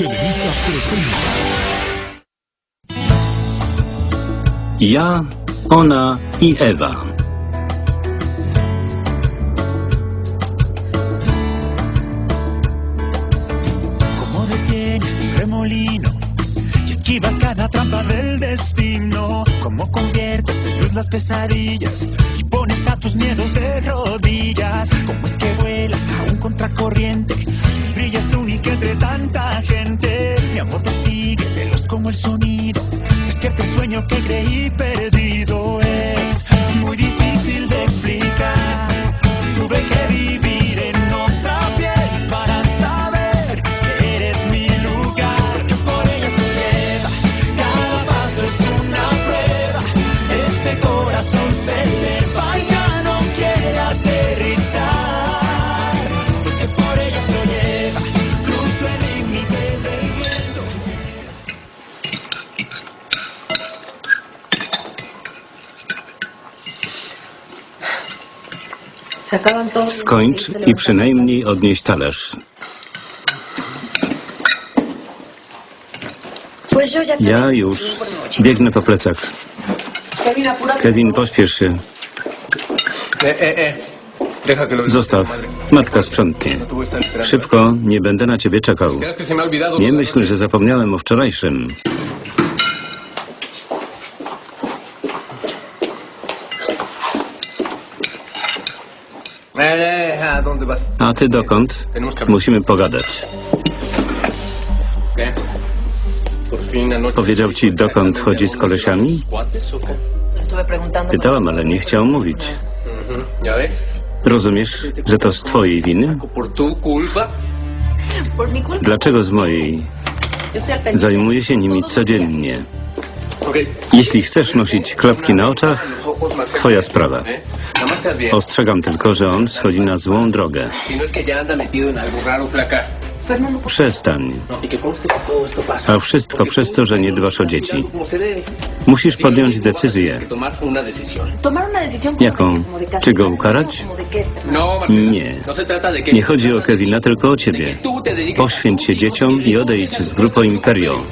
Televisa presenta. Ja, ona i Ewa. Cómo detienes un remolino y esquivas cada trampa del destino. Cómo conviertes en luz las pesadillas y pones a tus miedos de rodillas. Cómo es que vuelas a un contracorriente tanta gente. Mi amor te sigue veloz como el sonido. Despierta el sueño que creí perdido. Skończ i przynajmniej odnieś talerz. Ja już biegnę po plecach. Kevin, pośpiesz się. Eh, eh, eh. Zostaw. Matka sprzątnie. No. Szybko, nie będę na ciebie czekał. Nie toda la myśl, noche? że zapomniałem o wczorajszym. ¿A dónde vas? A ty dokąd? Musimy pogadać. Powiedział ci, dokąd chodzi z kolesiami? Pytałam, ale nie chciał mówić. Ujú, ¿Ya ves? Rozumiesz, że to z twojej winy? Dlaczego z mojej? Zajmuję się nimi codziennie. Jeśli chcesz nosić klapki na oczach, twoja sprawa. Ostrzegam tylko, że on schodzi na złą drogę. Przestań. A wszystko przez to, że nie dbasz o dzieci. Musisz podjąć decyzję. Jaką? Czy go ukarać? Nie. Nie chodzi o Kevina, tylko o ciebie. Poświęć się dzieciom i odejdź z grupą Imperio.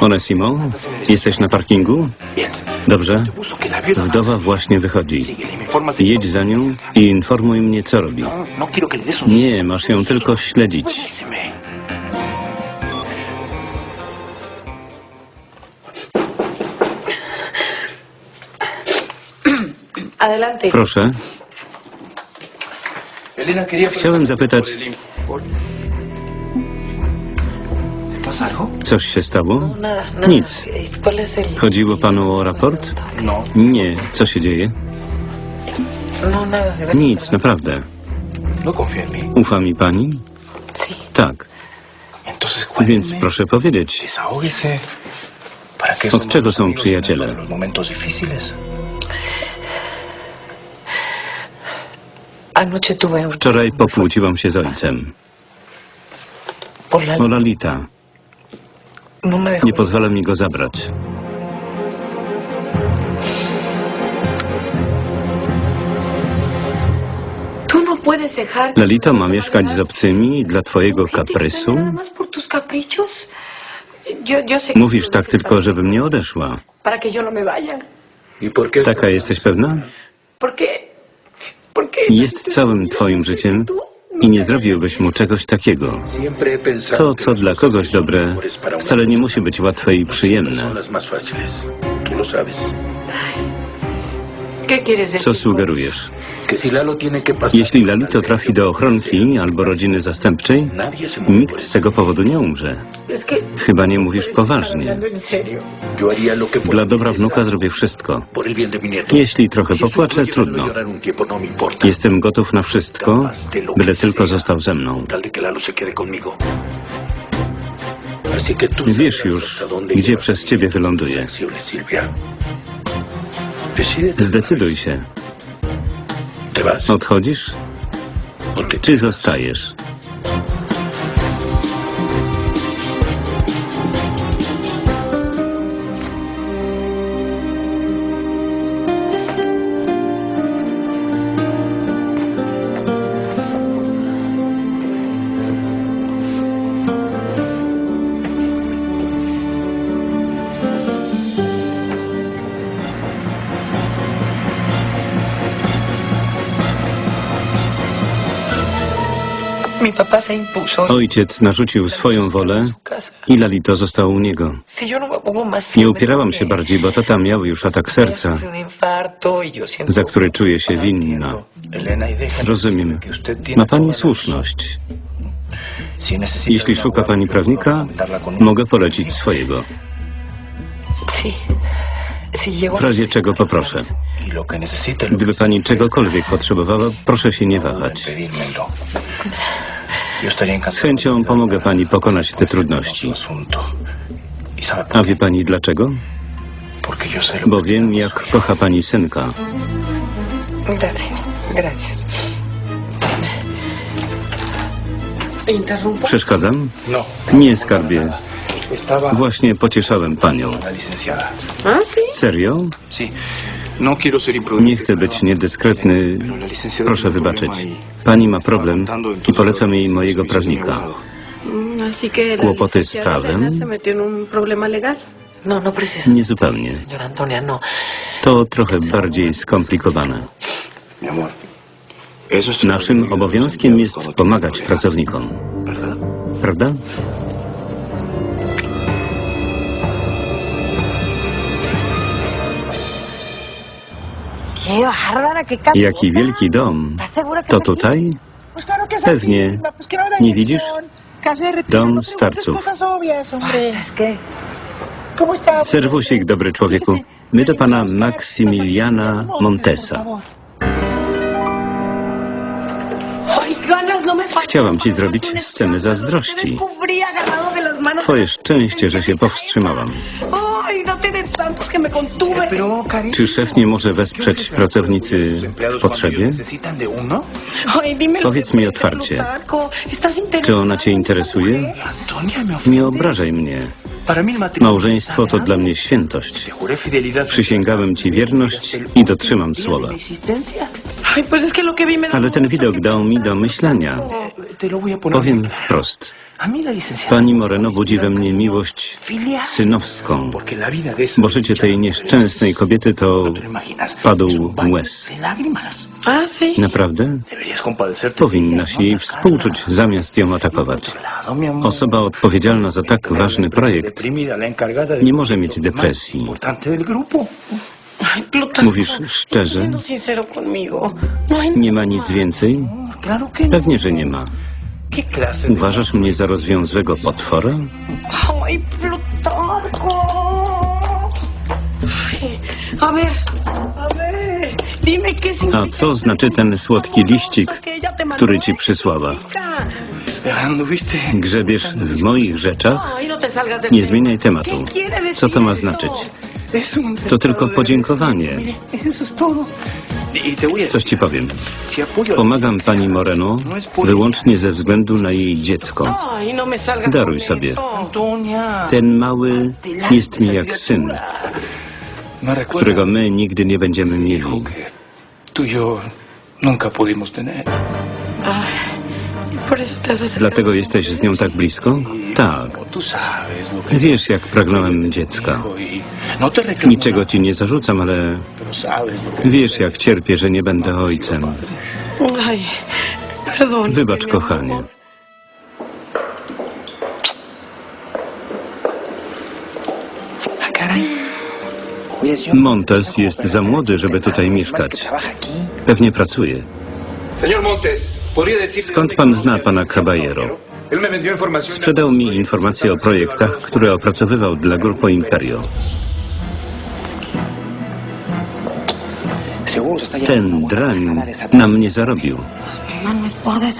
Onesimo, jesteś na parkingu? Dobrze. Wdowa właśnie wychodzi. Jedź za nią i informuj mnie, co robi. No, no. Nie, masz ją tylko śledzić. Proszę. Elena quería... Chciałem zapytać, coś się stało? Nada. Nic. Eh, ¿Cuál es el...? Chodziło panu o raport? No. Nie. Co się dzieje? No. Nic, naprawdę. No. Ufa mi pani? Tak. Więc proszę powiedzieć, Desahógese. ¿Para qué Od czego są przyjaciele? Wczoraj pokłóciłam się z ojcem. O Lalita. Nie pozwala mi go zabrać. No Lalito ma mieszkać z obcymi dla twojego ¿Por qué te kaprysu? Mówisz tak tylko, żebym nie odeszła. No. ¿Y? Taka jesteś pewna? Jest całym twoim życiem i nie zrobiłbyś mu czegoś takiego. To, co dla kogoś dobre, wcale nie musi być łatwe i przyjemne. Co sugerujesz? Jeśli Lalito trafi do ochronki albo rodziny zastępczej, nikt z tego powodu nie umrze. Chyba nie mówisz poważnie. Dla dobra wnuka zrobię wszystko. Jeśli trochę popłaczę, verlo trudno. no. Jestem gotów na wszystko, byle tylko został ze mną. Wiesz już, gdzie przez ciebie tus Zdecyduj się. Odchodzisz? Czy zostajesz? Ojciec narzucił swoją wolę i Lalito został u niego. No Nie upierałam się bardziej, bo tata miał już atak serca, y za który czuje się winna. Y Rozumiem. Ma pani słuszność. Jeśli szuka pani prawnika, mogę polecić swojego. W razie czego poproszę. Gdyby pani czegokolwiek potrzebowała, proszę się nie wahać. Z chęcią pomogę pani pokonać te trudności. penoso asunto. ¿Y sabe A wie pani dlaczego? Bo wiem, jak kocha pani synka. Gracias, gracias. Interrumpo. Przeszkadzam? No. Nie, skarbie. Właśnie pocieszałem panią. Serio? No. Nie chcę być niedyskretny. licenciada Proszę wybaczyć. y- Pani ma problem i polecam jej mojego prawnika. Mm, Kłopoty z prawem? No, no Antonia, no. To trochę bardziej skomplikowane. Naszym obowiązkiem jest pomagać pracownikom. Prawda? Jaki wielki dom. ¿Estás segura que To tutaj? Pewnie. no Nie widzisz? Dom starców. Serwusik, dobry człowieku. My do pana Maksymiliana Montesa. No. Chciałam ci zrobić scenę zazdrości. Twoje szczęście, że się powstrzymałam. Czy szef nie może wesprzeć pracownicy w potrzebie? Powiedz mi otwarcie. Plutarco, ¿estás interesado Czy ona cię interesuje? Nie obrażaj mnie. Małżeństwo to dla mnie świętość. Przysięgałem ci wierność i dotrzymam słowa. Ale ten widok dał mi do myślenia. Powiem wprost. Pani Moreno budzi we mnie miłość synowską, bo życie tej nieszczęsnej kobiety to No padł łez. Ah. Naprawdę? Powinnaś ella, jej współczuć zamiast ją atakować. Osoba odpowiedzialna za tak ważny projekt nie może mieć depresji. Mówisz szczerze? Conmigo. No Nie ma nic więcej? Claro que no. Pewnie, że nie ma. ¿Qué clase de... Uważasz mnie za rozwiązłego potwora? Ay, Plutarco. Ay, a ver, a ver. Dime qué A significa. co znaczy ten słodki liścik, który ci przysłała? ¿No viste? Grzebiesz w moich rzeczach? No Nie zmieniaj tematu. ¿Qué quiere decir Co to ma znaczyć? Es un To tylko podziękowanie. Mire, eso es todo. Coś ci powiem. Pomagam pani Moreno no wyłącznie ze względu na jej dziecko. Daruj sobie. Ten mały jest mi jak syn, którego my nigdy nie będziemy mieli. nunca pudimos tener. Dlatego jesteś z nią tak blisko? Tak. Wiesz, jak pragnąłem dziecka. y no Niczego ci nie zarzucam, ale wiesz, jak cierpię, że nie będę ojcem. Wybacz, kochanie. Ah. Montes jest za młody, żeby tutaj mieszkać. Pewnie pracuje. Skąd pan zna pana Caballero? Sprzedał mi informacje o projektach, które opracowywał dla Grupo Imperio. Ten drań na mnie zarobił.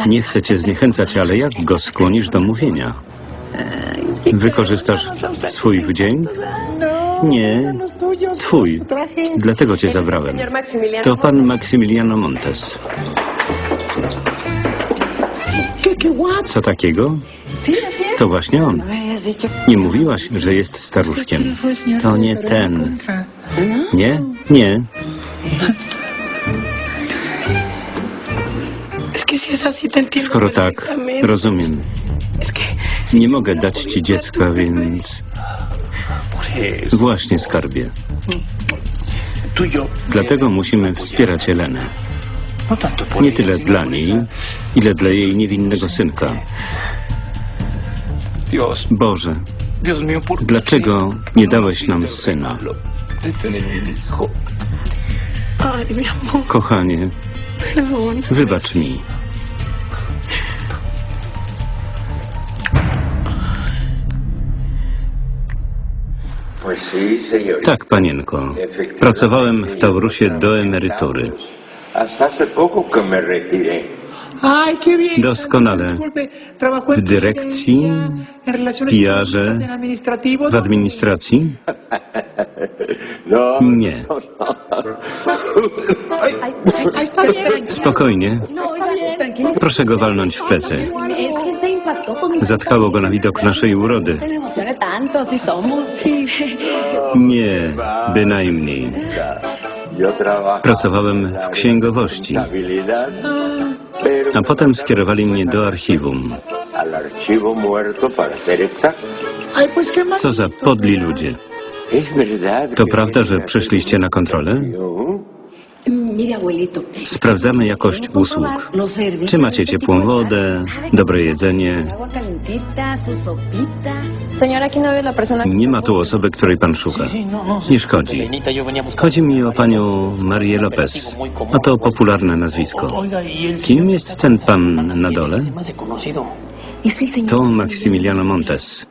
Nie chcę cię zniechęcać, ale jak go skłonisz do mówienia? Wykorzystasz swój wdzięk? Nie, twój. Dlatego cię zabrałem. To pan Maksymiliano Montes. Co takiego? To właśnie on. Nie mówiłaś, że jest staruszkiem. To nie ten. Nie? Nie. Skoro tak, rozumiem. Nie mogę dać ci dziecka, więc... Właśnie, skarbie. Dlatego musimy wspierać Elenę. No por Nie tyle dla niej, ile dla jej niewinnego synka. Boże, Dios mío, ¿por qué dlaczego nie dałeś nam syna? Kochanie, wybacz mi. Tak, panienko. Pracowałem w Taurusie do emerytury. Hasta hace poco que me retiré. Doskonale. W dyrekcji, PR-ze. W administracji? No, Nie. Spokojnie. No, oiga, tranquilízate. Proszę go walnąć w plecy. Zatkało go na widok naszej urody. No. Nie, bynajmniej. Pracowałem w księgowości, a potem skierowali mnie do archiwum. Co za podli ludzie. To prawda, że przyszliście na kontrolę? Sprawdzamy jakość usług. Czy macie ciepłą wodę, dobre jedzenie? No Nie ma tu osoby, której pan szuka. no, Nie szkodzi. Chodzi mi o panią Marię Lopez. A to popularne nazwisko. Kim jest ten pan na dole? To Maximiliano Montes.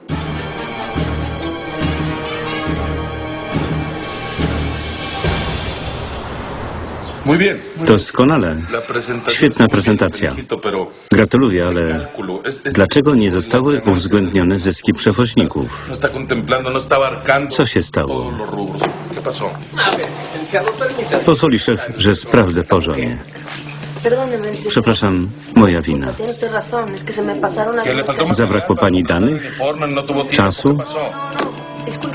Doskonale. Świetna prezentacja. Gratuluję, ale dlaczego nie zostały uwzględnione zyski przewoźników? No no Co się stało? Pozwoli szef, że sprawdzę porządnie. Przepraszam, moja wina. Tiene usted razón, es que se me pasaron ¿Que le algunas faltó más Zabrakło pani danych? no. Czasu?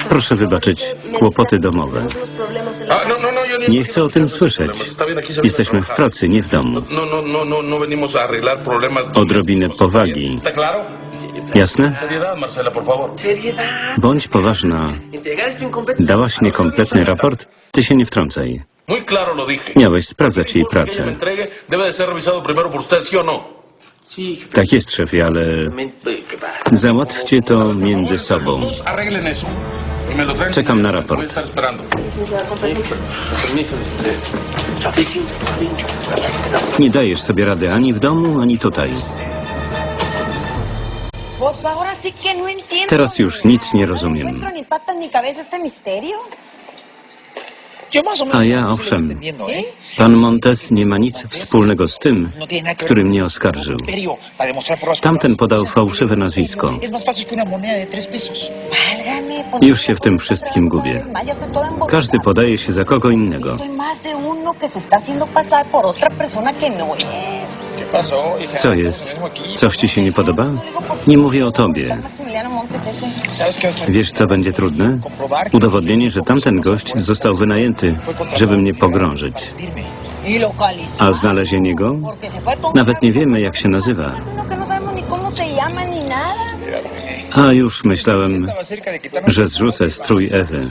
Proszę wybaczyć, kłopoty domowe. Ah, no, no, no, Nie chcę o tym słyszeć. Jesteśmy w pracy, nie w domu. Odrobinę powagi. Jasne? Seriedad, Marcela, por favor. Seriedad. Bądź poważna. Dałaś niekompletny raport? Ty się nie wtrącaj. Miałeś sprawdzać jej pracę. Tak jest, szefie, ale załatwcie to między sobą. Y. Czekam na raport. Permiso, este. Nie dajesz sobie rady ani w domu, ani tutaj. No. Teraz już nic nie No rozumiem. A ja, owszem. ¿eh? Pan Montes nie ma nic wspólnego z tym, No który mnie oskarżył. Tamten podał fałszywe nazwisko. Już się w tym wszystkim gubię. Każdy podaje się za kogo innego. Co jest? Coś ci się nie podoba? Nie mówię o tobie. Maximiliano Montes ese. ¿Sabes qué va a estar Wiesz, co będzie trudne? Udowodnienie, że tamten gość został wynajęty, żeby mnie pogrążyć. A znalezienie go? Nawet nie wiemy, jak się nazywa. A już myślałem, że zrzucę strój Ewy.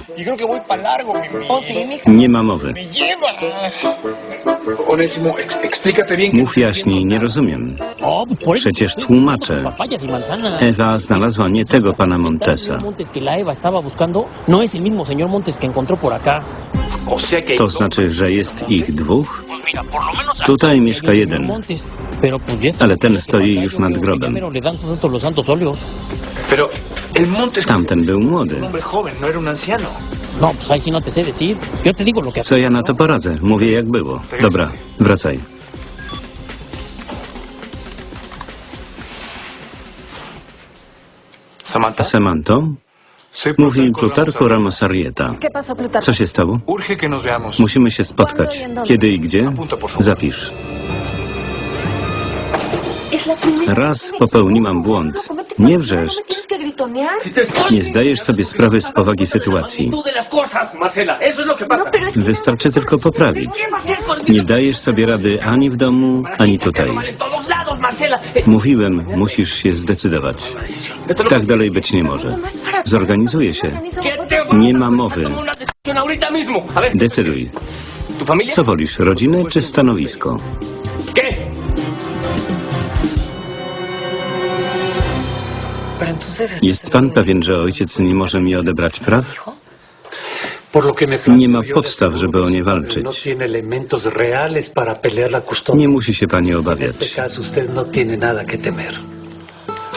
Nie ma mowy. Mów jaśniej, nie rozumiem. No. Przecież tłumaczę. Ewa znalazła nie tego pana Montesa. To znaczy, że jest ich dwóch? Tutaj mieszka jeden. Ale ten stoi już nad grobem. Tamten był młody. no. No, no Co ja na to poradzę? Mówię jak było. Dobra, wracaj. Samantha. Semanto? Soy Mówi Plutarco Ramos Arrieta. ¿Qué pasó, Plutarco? Co się stało? Musimy się spotkać. Kiedy i gdzie? Zapisz. Raz popełniłam błąd. Nie wrzeszcz. Nie zdajesz sobie sprawy z powagi sytuacji. No, Wystarczy tylko poprawić. ¿Qué va a hacer con Nie dajesz sobie rady ani w domu, ani tutaj. Mówiłem, musisz się zdecydować. Tak dalej być nie może. Zorganizuję się. ¿Qué te vas Nie ma mowy. Decyduj. Co wolisz, rodzinę czy stanowisko? Jest pan pewien, że ojciec nie może mi odebrać praw? Nie ma podstaw, żeby o nie walczyć. No. Nie musi się pani obawiać. no.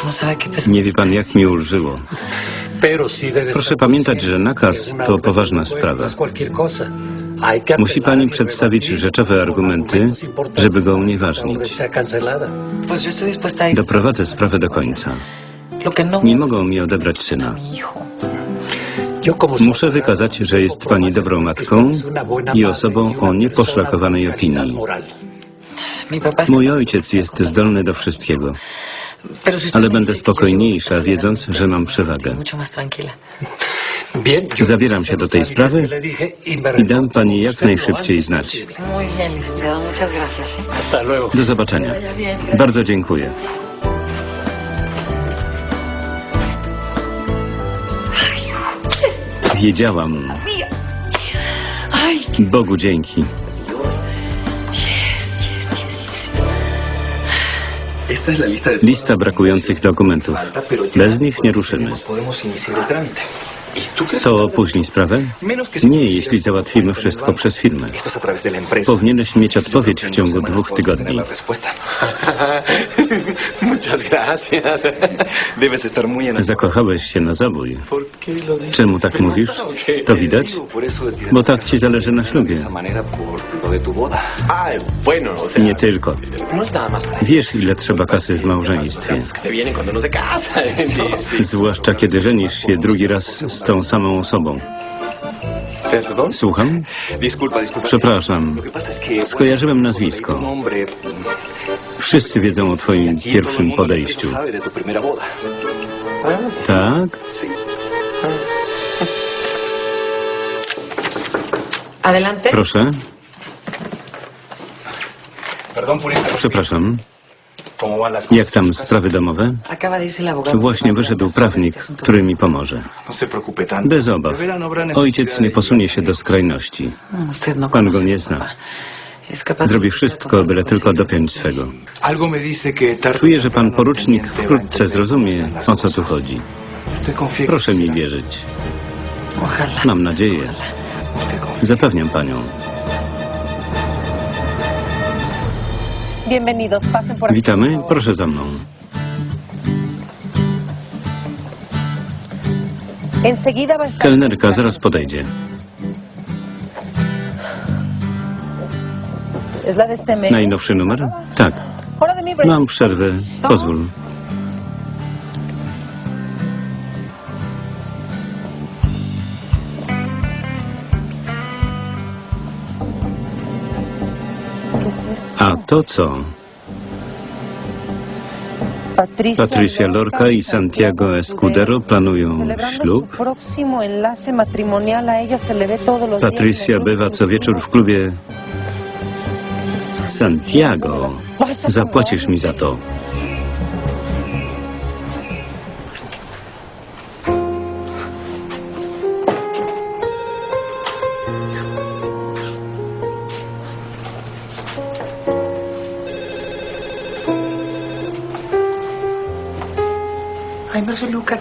No. Nie wie pan, jak mi ulżyło. Proszę pamiętać, że nakaz to poważna sprawa. Musi pani y przedstawić rzeczowe argumenty, żeby go unieważnić. Doprowadzę sprawę do końca. No... Nie mogą mi odebrać syna. Muszę wykazać, że jest pani dobrą matką i osobą y o nieposzlakowanej opinii. Mój ojciec jest zdolny do wszystkiego, ale będę spokojniejsza, wiedząc, że mam przewagę. Zabieram się do tej sprawy i dam pani jak najszybciej znać. ¿eh? Do zobaczenia. Bardzo dziękuję. Wiedziałam. Bogu dzięki. Esta es la lista de Lista brakujących dokumentów. Bez nich nie ruszymy. podemos iniciar el trámite. ¿Y tú crees To opóźni sprawę? Nie, jeśli załatwimy wszystko przez firmę. Powinieneś mieć odpowiedź w ciągu dwóch tygodni. Zakochałeś się na zabój. Czemu tak mówisz? To widać? Bo tak ci zależy na ślubie. Nie tylko. No Wiesz, ile trzeba kasy w małżeństwie. sí. Zwłaszcza kiedy żenisz się drugi raz z tą samą osobą. Słucham? Przepraszam. Skojarzyłem nazwisko. Wszyscy wiedzą o twoim pierwszym podejściu. Tak? Proszę? Przepraszam. Jak tam sprawy domowe? Właśnie wyszedł prawnik, który mi pomoże. No. Bez obaw. Ojciec nie posunie się do skrajności. No, no Pan go nie zna. Zrobi wszystko, byle tylko dopiąć swego. Czuję, że pan porucznik wkrótce zrozumie, o co tu chodzi. Proszę mi wierzyć. Mam nadzieję. Zapewniam panią. Bienvenidos, pasen por aquí. Witamy, proszę za mną. Enseguida va a estar. Kelnerka zaraz podejdzie. Es la de este mes. Najnowszy numer? Tak. Hora de mi break. Mam przerwę. Pozwól. A to co? Patricia, Lorca i Santiago Escudero planują ślub. Patricia bywa co wieczór w klubie Santiago. Zapłacisz mi za to.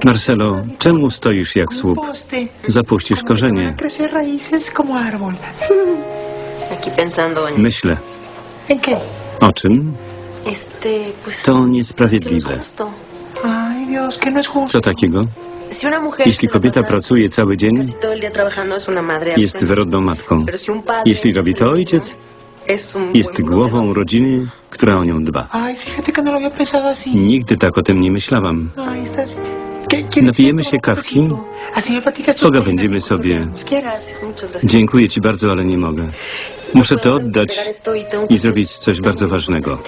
Marcelo, czemu stoisz jak słup? Zapuścisz korzenie. Myślę. O czym? To no es niesprawiedliwe. no justo. Co takiego? Jeśli kobieta pracuje cały dzień, jest wyrodną matką. Jeśli robi to ojciec, jest głową rodziny, która o nią dba. No. Nigdy tak o tym nie myślałam. Ay, estás... ¿Qué, quieres Napijemy się kawki? Pogawędzimy sobie. Dziękuję ci bardzo, ale nie mogę. Muszę to oddać y i zrobić coś bardzo ważnego.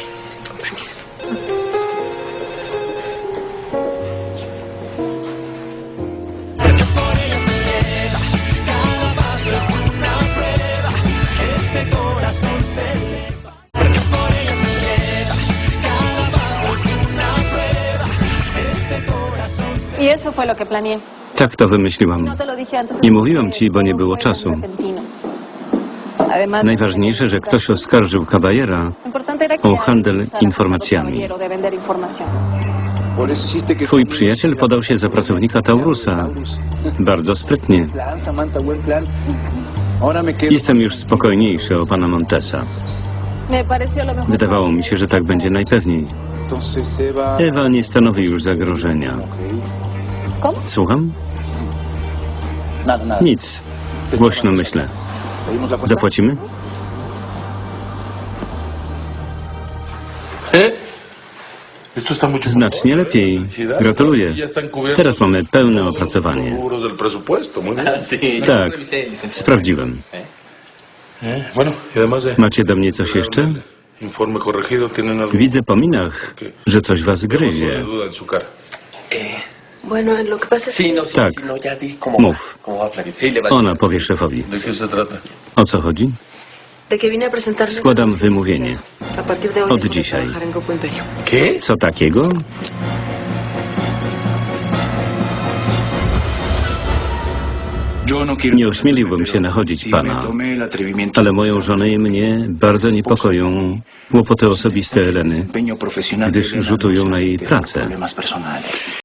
Tak to wymyśliłam. No. Nie mówiłam ci, bo nie było czasu. Najważniejsze, że ktoś oskarżył Caballera o handel informacjami. Twój przyjaciel podał się za pracownika Taurusa. Bardzo sprytnie. Jestem już spokojniejszy o pana Montesa. Wydawało mi się, że tak będzie najpewniej. Ewa nie stanowi już zagrożenia. Słucham? Nic. Głośno myślę. Zapłacimy? Znacznie lepiej. Gratuluję. Teraz mamy pełne opracowanie. Tak, sprawdziłem. Eh, y además de Macie do mnie coś jeszcze? tienen algo Widzę po minach, że coś was gryzie. Tak, mów. Ona powie szefowi. O co chodzi? Składam wymówienie. Od dzisiaj. Co takiego? No. Nie ośmieliłbym się nachodzić pana, ale moją żonę i mnie bardzo niepokoją kłopoty osobiste Eleny, gdyż rzutują no na jej tiene pracę.